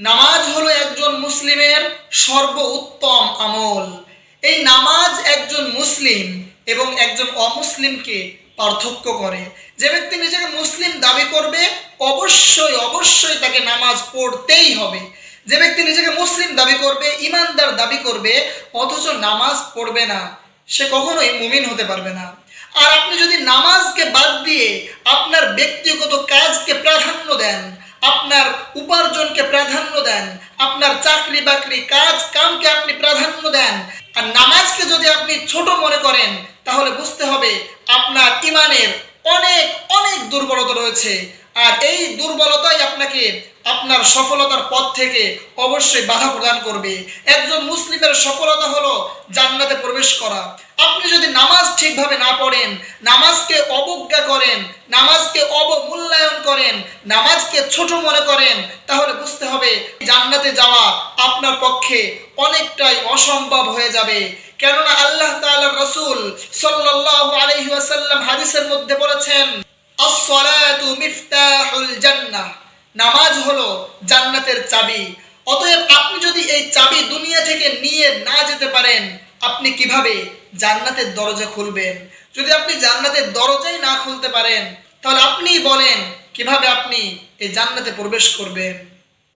নামাজ হলো একজন মুসলিমের সর্ব উত্তম আমল। এই নামাজ একজন মুসলিম এবং একজন অমুসলিমকে পার্থক্য করে। যে ব্যক্তি নিজেকে মুসলিম দাবি করবে, অবশ্যই অবশ্যই তাকে নামাজ পড়তেই হবে। যে ব্যক্তি নিজেকে মুসলিম দাবি করবে, ইমানদার দাবি করবে, অথচ নামাজ পড়বে না, সে কখনোই মুমিন হতে পারবে না। আর আপনি যদি নামাজকে বাদ দিয়ে আপনার ব্যক্তিগত কাজকে প্রাধান্য দেন আপনার উপার্জনকে প্রাধান্য দেন, আপনার চাকরি বাকরি কাজ কামকে আপনি প্রাধান্য দেন। আর নামাজকে যদি আপনি ছোট মনে করেন, তাহলে বুঝতে হবে আপনার ইমানের অনেক অনেক দুর্বলতা রয়েছে। আর এই দুর্বলতাই আপনাকে আপনার সফলতার পথ থেকে অবশ্যই বাধা প্রদান করবে। একজন মুসলিমের সফলতা হলো জান্নাতে প্রবেশ করা। আপনি যদি নামাজ ঠিকভাবে না পড়েন, নামাজকে অবজ্ঞা করেন, নামাজকে অবমূল্যায়ন করেন, নামাজকে ছোট মনে করেন, তাহলে বুঝতে হবে জান্নাতে যাওয়া আপনার পক্ষে অনেকটাই অসম্ভব হয়ে যাবে। কেননা আল্লাহ তাআলার রাসূল সাল্লাল্লাহু আলাইহি ওয়াসাল্লাম হাদিসের মধ্যে বলেছেন, আসসালাতু মিফতাহুল জান্নাহ। নামাজ হলো জান্নাতের চাবি। অতএব আপনি যদি এই চাবি দুনিয়া থেকে নিয়ে না যেতে পারেন, আপনি কীভাবে জান্নাতের দরজা খুলবেন? যদি আপনি জান্নাতের দরজাই না খুলতে পারেন, তাহলে আপনিই বলেন কীভাবে আপনি এই জান্নাতে প্রবেশ করবেন?